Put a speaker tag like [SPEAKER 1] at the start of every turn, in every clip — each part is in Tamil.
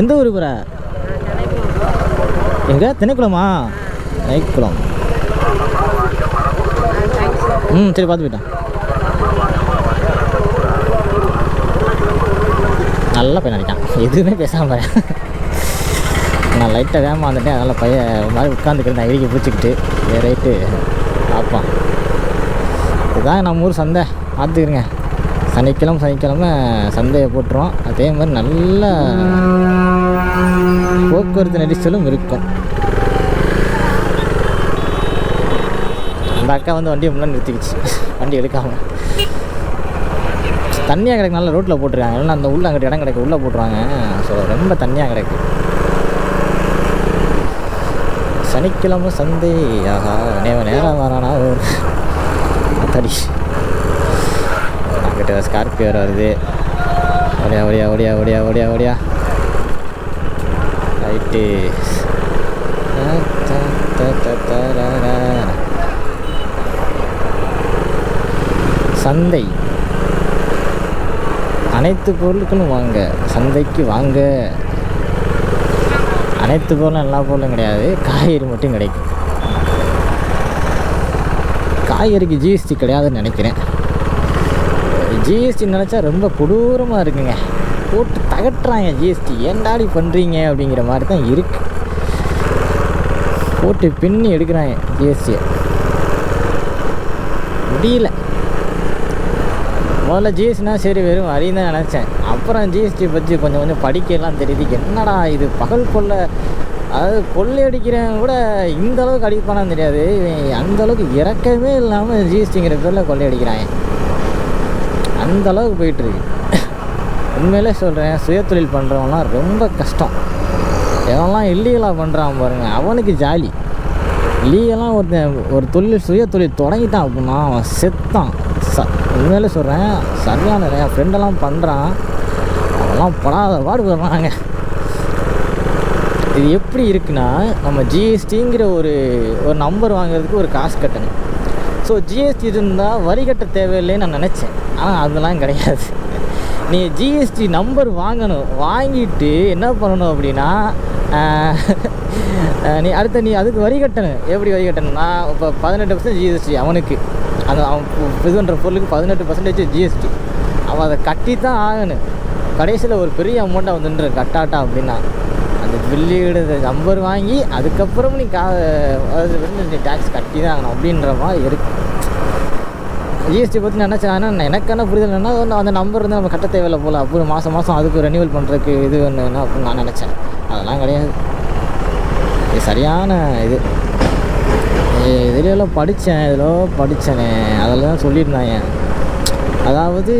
[SPEAKER 1] எந்த ஊர் போகிற எங்க? திணைக்குளமா? திணைக்குளம். ம் சரி பார்த்து போயிட்டேன் நல்லா பையன் நினைக்கான் எதுவுமே பேசாம நான் லைட்டாக வேகமாக வந்துட்டேன் அதனால் பையன் மாதிரி உட்காந்துக்கிறேன் ஐடிக்கு பிடிச்சிக்கிட்டு ரைட்டு பார்ப்பான். இதுதான் நம்ம ஊர் சந்தை. பார்த்துக்கிறேங்க. சனிக்கிழமை சனிக்கிழமை சந்தையை போட்டுருவோம். அதே மாதிரி நல்ல போக்குவரத்து நெரிசலும் இருக்கும். அந்த அக்கா வந்து வண்டியை முன்னாடி நிறுத்திக்கிச்சு. வண்டி எடுக்காம. தண்ணியாக கிடக்கு நல்ல ரோட்டில் போட்டிருக்காங்க. இல்லைன்னா அந்த உள்ள அங்கிட்ட இடம் கிடக்கு உள்ளே போட்டுருவாங்க. ஸோ ரொம்ப தண்ணியாக கிடக்கு. சனிக்கிழமை சந்தை ஆஹா நேவ நேரம் வரானா? தடி அங்கிட்ட ஸ்கார்பியோ வருது. ஒடியா ஒடியா ஓடியா ஒடியா ஓடியா ஒடியா ரைட்டு சந்தை. அனைத்து பொருட்களும் வாங்க. சந்தைக்கு வாங்க. அனைத்து பொருளும் எல்லா பொருளும் கிடையாது. காய்கறி மட்டும் கிடைக்கும். காய்கறிக்கு ஜிஎஸ்டி கிடையாதுன்னு நினைக்கிறேன். ஜிஎஸ்டி நினச்சா ரொம்ப கொடூரமாக இருக்குங்க. போட்டு தகட்டுறாங்க ஜிஎஸ்டி ஏன்டாடி பண்ணுறீங்க அப்படிங்கிற மாதிரி தான் இருக்கு. போட்டு பின்னி எடுக்கிறாங்க ஜிஎஸ்டியை முடியல. முதல்ல ஜிஎஸ்டினா சரி வெறும் வரின்னு தான் நினச்சேன். அப்புறம் ஜிஎஸ்டி பற்றி கொஞ்சம் கொஞ்சம் படிக்கலாம் தெரியுது. என்னடா இது பகல் கொள்ளை அதாவது கொள்ளையடிக்கிறவங்க கூட இந்த அளவுக்கு அடிப்பானான்னு தெரியாது. அந்தளவுக்கு அந்த அளவுக்கு இறக்கமே இல்லாமல் ஜிஎஸ்டிங்கிற பேரில் கொள்ளையடிக்கிறாங்க அந்த அளவுக்கு போயிட்டுருக்கு? உண்மையிலே சொல்கிறேன் சுயதொழில் பண்ணுறவன்லாம் ரொம்ப கஷ்டம். எவன்லாம் இல்லீகலாக பண்ணுறான் பாருங்கள் அவனுக்கு ஜாலி. லீகலாக ஒருத்தன் ஒரு தொழில் சுய தொழில் தொடங்கிட்டான் அப்படின்னா அவன் செத்தான். ச உண்மையிலே சொல்கிறேன் சரியான என் ஃப்ரெண்டெல்லாம் பண்ணுறான் அவெல்லாம் படாத பாடுபடுறாங்க இது எப்படி இருக்குன்னா நம்ம ஜிஎஸ்டிங்கிற ஒரு ஒரு நம்பர் வாங்குறதுக்கு ஒரு காசு கட்டணும். ஸோ ஜிஎஸ்டி இருந்தால் வரி கட்ட தேவையில்லைன்னு நான் நினச்சேன். ஆனால் அதெல்லாம் கிடையாது. நீ ஜிஎஸ்டி நம்பர் வாங்கணும். வாங்கிட்டு என்ன பண்ணணும் அப்படின்னா நீ அடுத்த நீ அதுக்கு வரி கட்டணும். எப்படி வரி கட்டணும்னா இப்போ பதினெட்டு பர்சன்ட் ஜிஎஸ்டி அவனுக்கு. அந்த அவன் இது பண்ணுற பொருளுக்கு பதினெட்டு பர்சன்டேஜ் ஜிஎஸ்டி அவன் அதை கட்டி தான் ஆகணும். கடைசியில் ஒரு பெரிய அமௌண்ட்டாக வந்துன்ற கட்டாட்டா அப்படின்னா. அந்த பில்லியோட நம்பர் வாங்கி அதுக்கப்புறம் நீ கா அதாவது வந்து நீ டேக்ஸ் கட்டி தான் ஆகணும் அப்படின்ற மாதிரி இருக்குது ஜிஎஸ்டி பற்றி நான் நினச்சேன் ஆனால் எனக்கான புரிதல் என்னன்னா அந்த நம்பர் வந்து நம்ம கட்ட தேவையில்ல போல். அப்புறம் மாதம் மாதம் அதுக்கு ரெனியூவல் பண்ணுறதுக்கு இது ஒன்று அப்படின்னு நான் நினச்சேன். அதெல்லாம் கிடையாது. இது சரியான இது. இதுலாம் படித்தேன் இதில் படித்தேனே அதில் தான் சொல்லியிருந்தாங்க. அதாவது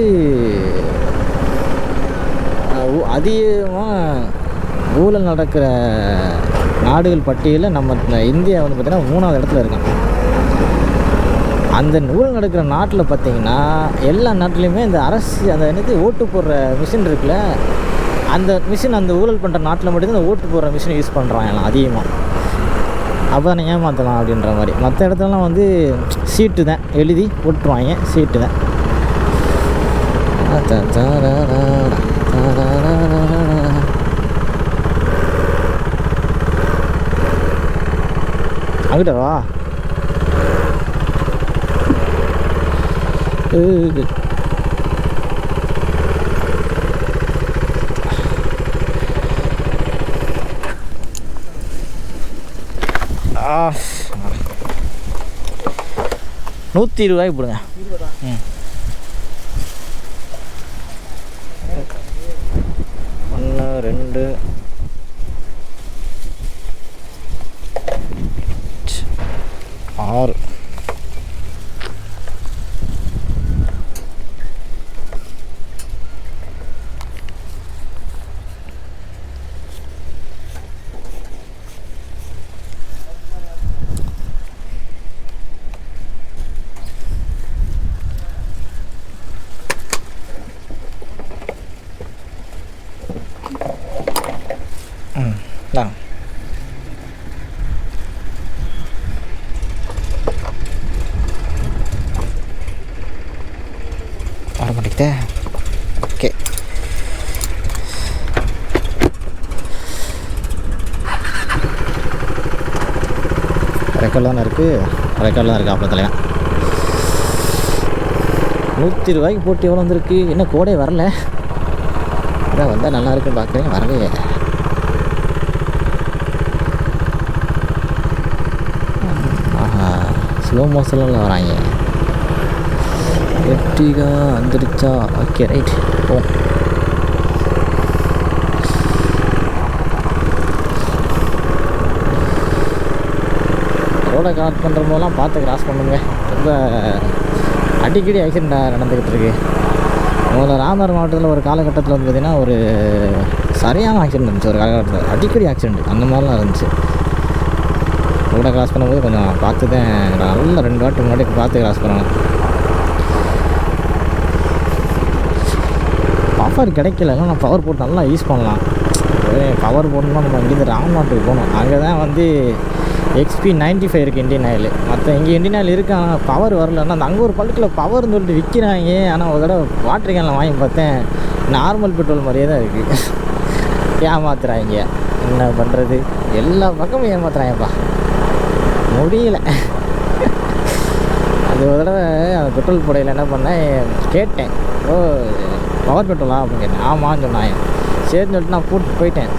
[SPEAKER 1] அதிகமாக ஊழல் நடக்கிற நாடுகள் பட்டியலில் நம்ம இந்த இந்தியா வந்து பார்த்திங்கன்னா மூணாவது இடத்துல இருக்காங்க. அந்த ஊழல் நடக்கிற நாட்டில் பார்த்திங்கன்னா எல்லா நாட்டிலையுமே இந்த அரசு அந்த என்னது ஓட்டு போடுற மிஷின் இருக்குல்ல அந்த மிஷின் அந்த ஊழல் பண்ணுற நாட்டில் மட்டும்தான் இந்த ஓட்டு போடுற மிஷினை யூஸ் பண்ணுறான் எல்லாம் அதிகமாக அப்போ தானே ஏமாற்றலாம் அப்படின்ற மாதிரி. மற்ற இடத்துலலாம் வந்து சீட்டு தான். எழுதி ஓட்டுருவாங்க சீட்டு தான். அங்கிட்ட வா ஆ நூற்றி இருபது ரூபாய்க்கு போடுங்க ம் ஒன்று ரெண்டு ச், ஆறு ம் இந்தாங்க வர மாட்டேங்குதே ஓகே ரெக்கார்டில் இருக்குது ரெக்கார்டில் தான் இருக்குது அப்போ நூற்றி ரூபாய்க்கு போட்டு எவ்வளோ வந்திருக்கு? என்ன கோடே வரல. அதான் வந்தால் நல்லா இருக்குன்னு பார்க்குறேன் வரவே ஆஹா ஸ்லோ மோஷனில் வராங்க. எட்டிகா வந்துருச்சா ஓகே ரைட் போ. ரோடை கிராஸ் பண்ணுற போதெல்லாம் பார்த்து கிராஸ் பண்ணுங்க. ரொம்ப அடிக்கடி ஆக்சிடெண்ட் நடந்துக்கிட்டு இருக்கு. முதல்ல ராமநாதர் மாவட்டத்தில் ஒரு காலகட்டத்தில் வந்து பார்த்திங்கன்னா ஒரு சரியான ஆக்சிடெண்ட் இருந்துச்சு. ஒரு காலகட்டத்தில் அடிக்கடி ஆக்சிடெண்ட் அந்த மாதிரிலாம் இருந்துச்சு. ரோடை கிராஸ் பண்ணும்போது கொஞ்சம் பார்த்து தான் நல்லா ரெண்டு வாட்டி முன்னாடி பார்த்து கிராஸ் பண்ணணும். பவர் கிடைக்கல. நான் பவர் போட்டு நல்லா யூஸ் பண்ணலாம். பவர் போடணும்னா நம்ம இங்கேருந்து ராம்நாட்டுக்கு போகணும். அங்கே தான் வந்து எக்ஸ்பி நைன்ட்டி ஃபைவ் இருக்குது இண்டியன் ஆயில் மற்ற இங்கே இந்தியன் ஆயில் இருக்கு ஆனால் பவர் வரலன்னா அந்த அங்கே ஒரு பழுக்கில் பவர்னு சொல்லிட்டு விற்கிறாங்க ஆனால் ஒரு தடவை வாட்டர் கேனில் வாங்கி பார்த்தேன். நார்மல் பெட்ரோல் மாதிரியே தான் இருக்குது ஏமாத்துறாங்க. என்ன பண்ணுறது எல்லா பக்கமும் ஏமாத்துறாங்கப்பா. முடியல. அது ஒரு தடவை அந்த பெட்ரோல் புடையில் என்ன பண்ணேன் கேட்டேன். ஓ பவர் பெட்ரோலா அப்படின்னு கேட்டேன். ஆமான்னு சொன்னாங்க. சரின்னு சொல்லிட்டு நான் கூப்பிட்டு போயிட்டேன்.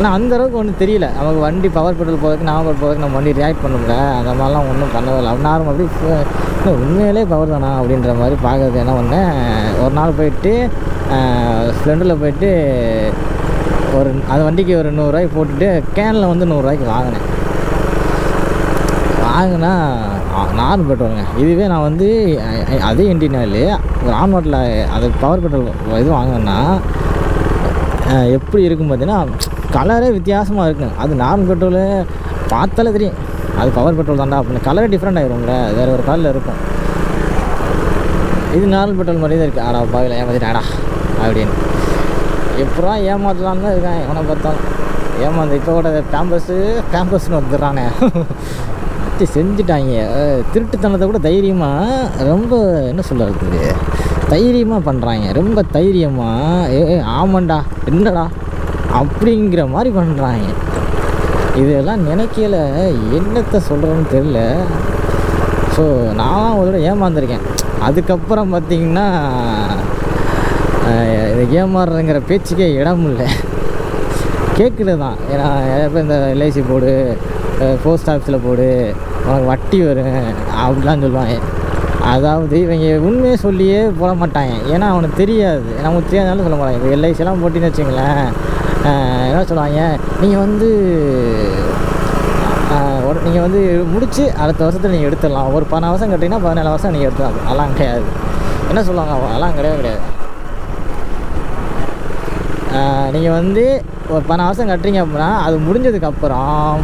[SPEAKER 1] ஆனால் அந்த அளவுக்கு ஒன்றும் தெரியல. நமக்கு வண்டி பவர் பெட்ரோல் போகிறதுக்கு நாமக்கல் போகிறதுக்கு நம்ம வண்டி ரியாக்ட் பண்ணும்ல அந்த மாதிரிலாம் ஒன்றும் பண்ணவே இல்லை. நார்மல் அப்படி உண்மையிலே பவர் தானா? அப்படின்ற மாதிரி பார்க்கறது என்ன பண்ணேன். ஒரு நாள் போயிட்டு ஸ்ப்ளெண்டரில் போயிட்டு ஒரு அது வண்டிக்கு ஒரு நூறுரூவாய்க்கு போட்டுட்டு கேனில் வந்து நூறுரூவாய்க்கு வாங்கினேன். வாங்கினா நார்மல் பெட்ரோலுங்க. இதுவே நான் வந்து அதே இண்டியன் ஆயில் ஒரு ஆன்வாட்டில் அது பவர் பெட்ரோல் இது வாங்கினேன்னா எப்படி இருக்கும் பார்த்தீங்கன்னா கலரே வித்தியாசமாக இருக்குங்க அது நார்மல் பெட்ரோலு பார்த்தாலே தெரியும். அது பவர் பெட்ரோல் தான்டா அப்படின்னு. கலரே டிஃப்ரெண்ட் ஆயிரும்ல. வேறு ஒரு கலரில் இருக்கும். இது நார்மல் பெட்ரோல் மாதிரி தான் இருக்குது ஆடா பாவில ஏமாத்திட்டாடா அப்படின்னு. எப்படா ஏமாத்தலான்னு தான் இருக்கேன். எவனை பார்த்தாலும் ஏமாந்து இப்போ கூட பேம்பஸ்ஸு பேம்பஸ்னு வந்துடுறானே. செஞ்சுட்டாங்க. திருட்டுத்தனத்தை கூட தைரியமாக ரொம்ப என்ன சொல்கிறது தைரியமாக பண்ணுறாங்க ரொம்ப தைரியமாக ஏ ஏ, ஆமாண்டா. என்னடா? அப்படிங்கிற மாதிரி பண்ணுறாங்க இதெல்லாம் நினைக்கல. என்னத்தை சொல்கிறேன்னு தெரில ஸோ நான் ஒரு தடவை ஏமாந்துருக்கேன். அதுக்கப்புறம் பார்த்தீங்கன்னா இது ஏமாறுறங்கிற பேச்சுக்கே இடம் இல்லை. கேட்குறது தான் ஏன்னா இப்போ இந்த எல்ஐசி போடு போஸ்ட் ஆஃபீஸில் போடு உனக்கு வட்டி வரும் அப்படிலாம் சொல்லுவாங்க. அதாவது இவங்க உண்மையை சொல்லியே போட மாட்டாங்க ஏன்னா அவனுக்கு தெரியாது. நமக்கு தெரியாதனால சொல்ல மாட்டாங்க. இப்போ எல்ஐசிலாம் போட்டின்னு வச்சுங்களேன் என்ன சொல்லுவாங்க நீங்கள் வந்து நீங்கள் வந்து முடித்து அடுத்த வருஷத்தில் நீங்கள் எடுத்துடலாம். ஒரு பதினாறு வருஷம் கட்டிங்கன்னா பதினேழு வருஷம் நீங்கள் எடுத்துடலாம். அதெல்லாம் கிடையாது. என்ன சொல்லுவாங்க அதெல்லாம் கிடையவே கிடையாது. நீங்கள் வந்து ஒரு பன்னெண்டு வருஷம் கட்டுறீங்க அப்படின்னா அது முடிஞ்சதுக்கப்புறம்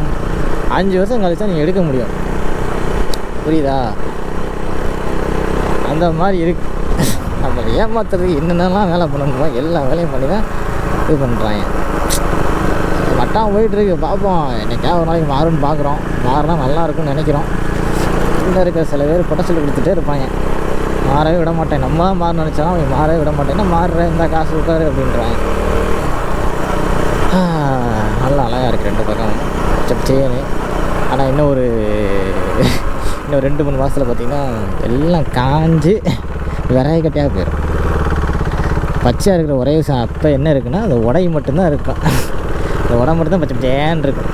[SPEAKER 1] அஞ்சு வருஷம் கழிச்சா நீங்கள் எடுக்க முடியும். புரியுதா? அந்த மாதிரி இருக்கு. நம்ம ஏமாத்துறதுக்கு என்னென்னலாம் வேலை பண்ணணுமோ எல்லா வேலையும் பண்ணி தான் இது பண்ணுறாங்க வட்டம் போயிட்டுருக்கு பார்ப்போம். என்னைக்கா ஒரு நாளைக்கு மாறும்னு பார்க்குறோம். மாறினா நல்லா இருக்கும்னு நினைக்கிறோம். உள்ள இருக்கிற சில பேர் பொட்டச்சல் கொடுத்துட்டே இருப்பாங்க. மாறவே விட மாட்டேன். நம்ம தான் மாற நினச்சாலும் அவங்க மாறவே விட மாட்டேன். என்ன மாறுற? இந்த காசு உட்காரு அப்படின்றாங்க. நல்லா அழகாக இருக்குது ரெண்டு பக்கம். சப் ஆனால் இன்னும் ஒரு இன்னும் ரெண்டு மூணு மாதத்தில் பார்த்திங்கன்னா எல்லாம் காஞ்சு விறகு கட்டியாக போயிடும் பச்சையாக இருக்கிற ஒரே விஷயம் அப்போ என்ன இருக்குன்னா அந்த உடை மட்டும்தான் இருக்கும் அந்த உடை மட்டும்தான் பச்சை பச்சேன்னு இருக்கும்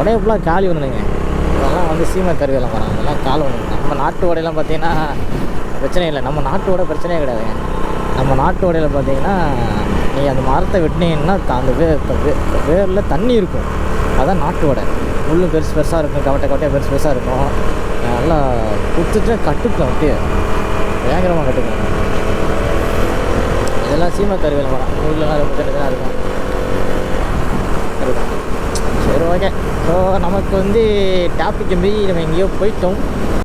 [SPEAKER 1] உடைய ஃபுல்லாக காலி ஒன்றுங்க இதெல்லாம் வந்து சீமை கருவியெல்லாம் வராங்க அதெல்லாம் கால் ஒன்று நம்ம நாட்டு உடையெல்லாம் பார்த்தீங்கன்னா பிரச்சனை இல்லை. நம்ம நாட்டு உடை பிரச்சனையே கிடையாதுங்க நம்ம நாட்டு உடையில் பார்த்தீங்கன்னா நீங்கள் அந்த மரத்தை வெட்டினீங்கன்னா அந்த வே வேரில் தண்ணி இருக்கும். அதான் நாட்டு உடை. முள்ளு பெருசு பெருசாக இருக்கும். கவட்டை கவட்டையாக பெருசு பெருசாக இருக்கும். நல்லா குத்துட்டு கட்டுக்கலாம் அப்படியே. பயங்கரமாக கட்டுக்கலாம் இதெல்லாம் சீமா கருவியில் மரம் ஊர்லலாம் ரொம்ப சின்ன இருக்கும். இருக்கும் சரி ஓகே ஸோ நமக்கு வந்து டாபிக் மீறி நம்ம எங்கேயோ போயிட்டோம்.